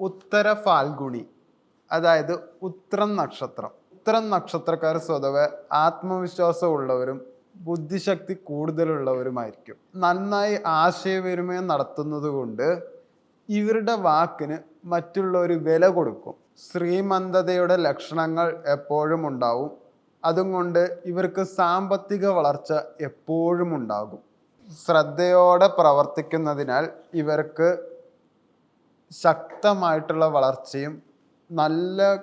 ഉത്തര ഫാൽഗുണി അതായത് ഉത്രം നക്ഷത്രം. ഉത്തരം നക്ഷത്രക്കാർ സ്വതവേ ആത്മവിശ്വാസം ഉള്ളവരും ബുദ്ധിശക്തി കൂടുതലുള്ളവരുമായിരിക്കും. നന്നായി ആശയവിനിമയം നടത്തുന്നത് കൊണ്ട് ഇവരുടെ വാക്കിന് മറ്റുള്ളവർ വില കൊടുക്കും. ശ്രീമന്തതയുടെ ലക്ഷണങ്ങൾ എപ്പോഴും ഉണ്ടാവും. അതുകൊണ്ട് ഇവർക്ക് സാമ്പത്തിക വളർച്ച എപ്പോഴും ഉണ്ടാകും. ശ്രദ്ധയോടെ പ്രവർത്തിക്കുന്നതിനാൽ ഇവർക്ക് ശക്തമായിട്ടുള്ള വളർച്ചയും നല്ല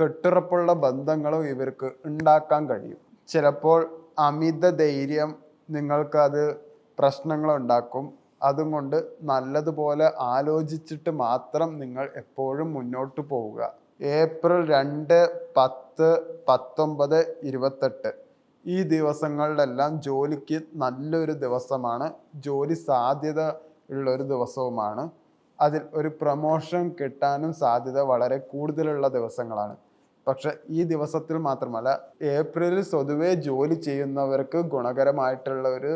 കെട്ടുറപ്പുള്ള ബന്ധങ്ങളും ഇവർക്ക് ഉണ്ടാക്കാൻ കഴിയും. ചിലപ്പോൾ അമിത ധൈര്യം നിങ്ങൾക്കത് പ്രശ്നങ്ങൾ ഉണ്ടാക്കും അതുകൊണ്ട് നല്ലതുപോലെ ആലോചിച്ചിട്ട് മാത്രം നിങ്ങൾ എപ്പോഴും മുന്നോട്ട് പോവുക. ഏപ്രിൽ രണ്ട് പത്ത് പത്തൊമ്പത് ഇരുപത്തെട്ട്. ഈ ദിവസങ്ങളിലെല്ലാം ജോലിക്ക് നല്ലൊരു ദിവസമാണ്. ജോലി സാധ്യത ഉള്ളൊരു ദിവസവുമാണ്. അതിൽ ഒരു പ്രമോഷൻ കിട്ടാനും സാധ്യത വളരെ കൂടുതലുള്ള ദിവസങ്ങളാണ്. പക്ഷെ ഈ ദിവസത്തിൽ മാത്രമല്ല ഏപ്രിലിൽ സ്വതുവെ ജോലി ചെയ്യുന്നവർക്ക് ഗുണകരമായിട്ടുള്ള ഒരു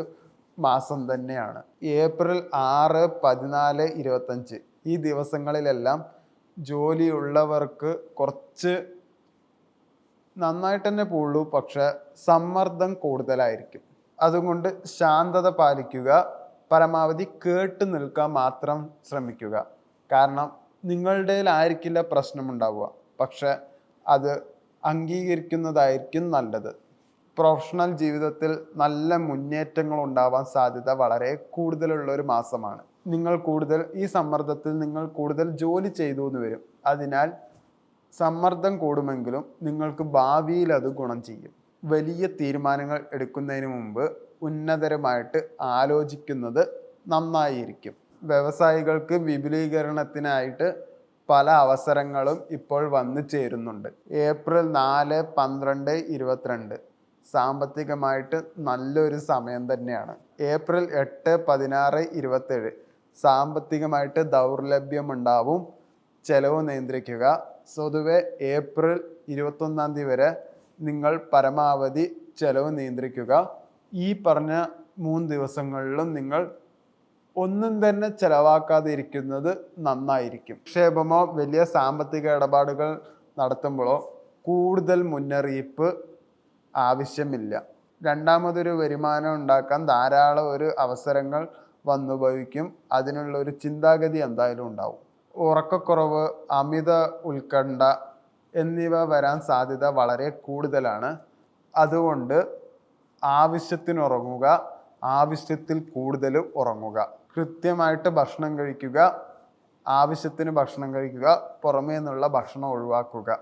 മാസം തന്നെയാണ്. ഏപ്രിൽ ആറ് പതിനാല് ഇരുപത്തഞ്ച് ഈ ദിവസങ്ങളിലെല്ലാം ജോലിയുള്ളവർക്ക് കുറച്ച് നന്നായിട്ട് തന്നെ പോളൂ പക്ഷെ സമ്മർദ്ദം കൂടുതലായിരിക്കും. അതുകൊണ്ട് ശാന്തത പാലിക്കുക പരമാവധി കേട്ട് നിൽക്കാൻ മാത്രം ശ്രമിക്കുക. കാരണം നിങ്ങളുടേലായിരിക്കില്ല പ്രശ്നമുണ്ടാവുക. പക്ഷെ അത് അംഗീകരിക്കുന്നതായിരിക്കും നല്ലത്. പ്രൊഫഷണൽ ജീവിതത്തിൽ നല്ല മുന്നേറ്റങ്ങൾ ഉണ്ടാവാൻ സാധ്യത വളരെ കൂടുതലുള്ള ഒരു മാസമാണ്. നിങ്ങൾ കൂടുതൽ ഈ സമ്മർദ്ദത്തിൽ നിങ്ങൾ കൂടുതൽ ജോലി ചെയ്തു എന്ന് വരും. അതിനാൽ സമ്മർദ്ദം കൂടുമെങ്കിലും നിങ്ങൾക്ക് ഭാവിയിൽ അത് ഗുണം ചെയ്യും. വലിയ തീരുമാനങ്ങൾ എടുക്കുന്നതിന് മുമ്പ് ഉന്നതരമായിട്ട് ആലോചിക്കുന്നത് നന്നായിരിക്കും. വ്യവസായികൾക്ക് വിപുലീകരണത്തിനായിട്ട് പല അവസരങ്ങളും ഇപ്പോൾ വന്നു ചേരുന്നുണ്ട്. ഏപ്രിൽ നാല് പന്ത്രണ്ട് ഇരുപത്തിരണ്ട്. സാമ്പത്തികമായിട്ട് നല്ലൊരു സമയം തന്നെയാണ്. ഏപ്രിൽ എട്ട് പതിനാറ് ഇരുപത്തേഴ് സാമ്പത്തികമായിട്ട് ദൗർലഭ്യമുണ്ടാവും. ചെലവ് നിയന്ത്രിക്കുക. സ്വതുവെ ഏപ്രിൽ ഇരുപത്തൊന്നാം തീയതി വരെ നിങ്ങൾ പരമാവധി ചെലവ് നിയന്ത്രിക്കുക. ഈ പറഞ്ഞ മൂന്ന് ദിവസങ്ങളിലും നിങ്ങൾ ഒന്നും തന്നെ ചെലവാക്കാതെ ഇരിക്കുന്നത് നന്നായിരിക്കും. നിക്ഷേപമോ വലിയ സാമ്പത്തിക ഇടപാടുകൾ നടത്തുമ്പോഴോ കൂടുതൽ മുന്നറിയിപ്പ് ആവശ്യമില്ല. രണ്ടാമതൊരു വരുമാനം ഉണ്ടാക്കാൻ ധാരാളം ഒരു അവസരങ്ങൾ വന്നുഭവിക്കും അതിനുള്ള ഒരു ചിന്താഗതി എന്തായാലും ഉണ്ടാവും. ഉറക്കക്കുറവ് അമിത ഉത്കണ്ഠ എന്നിവ വരാൻ സാധ്യത വളരെ കൂടുതലാണ്. അതുകൊണ്ട് ആവശ്യത്തിന് ഉറങ്ങുക ആവശ്യത്തിൽ കൂടുതൽ ഉറങ്ങുക. കൃത്യമായിട്ട് ഭക്ഷണം കഴിക്കുക ആവശ്യത്തിന് ഭക്ഷണം കഴിക്കുക പുറമേ നിന്നുള്ള ഭക്ഷണം ഒഴിവാക്കുക.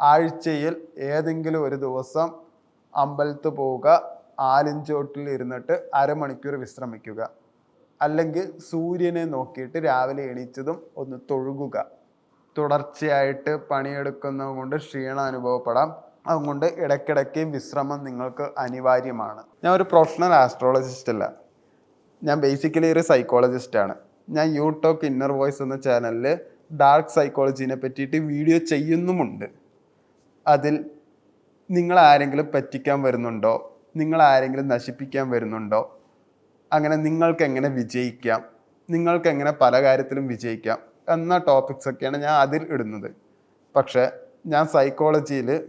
ആഴ്ചയിൽ ഏതെങ്കിലും ഒരു ദിവസം അമ്പലത്ത് പോവുക ആലിഞ്ചോട്ടിൽ ഇരുന്നിട്ട് അരമണിക്കൂർ വിശ്രമിക്കുക. അല്ലെങ്കിൽ സൂര്യനെ നോക്കിയിട്ട് രാവിലെ എണീച്ചതും ഒന്ന് തൊഴുകുക. തുടർച്ചയായിട്ട് പണിയെടുക്കുന്നത് കൊണ്ട് ക്ഷീണം അനുഭവപ്പെടാം. അതുകൊണ്ട് ഇടയ്ക്കിടയ്ക്ക് വിശ്രമം നിങ്ങൾക്ക് അനിവാര്യമാണ്. ഞാൻ ഒരു പ്രൊഫഷണൽ ആസ്ട്രോളജിസ്റ്റ് അല്ല. ഞാൻ ബേസിക്കലി ഒരു സൈക്കോളജിസ്റ്റാണ് ഞാൻ യൂട്യൂബ് ഇന്നർ വോയിസ് എന്ന ചാനലിൽ ഡാർക്ക് സൈക്കോളജീനെ പറ്റിയിട്ട് വീഡിയോ ചെയ്യുന്നുമുണ്ട്. അതിൽ നിങ്ങൾ ആരെങ്കിലും പറ്റിക്കാൻ വരുന്നുണ്ടോ? നിങ്ങൾ ആരെങ്കിലും നശിപ്പിക്കാൻ വരുന്നുണ്ടോ? അങ്ങനെ നിങ്ങൾക്ക് എങ്ങനെ വിജയിക്കാം? നിങ്ങൾക്ക് എങ്ങനെ പല കാര്യത്തിലും വിജയിക്കാം? എന്ന ടോപ്പിക്സ് ഒക്കെയാണ് ഞാൻ അതിൽ ഇടുന്നത്. പക്ഷേ ഞാൻ സൈക്കോളജിയിൽ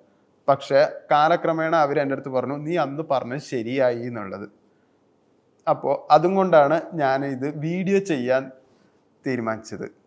പക്ഷേ കാലക്രമേണ അവർ എന്റെ അടുത്ത് പറഞ്ഞു നീ അന്ന് പറഞ്ഞ ശരിയായി എന്നുള്ളത്. അപ്പോൾ അതും കൊണ്ടാണ് ഞാൻ ഇത് വീഡിയോ ചെയ്യാൻ തീരുമാനിച്ചത്.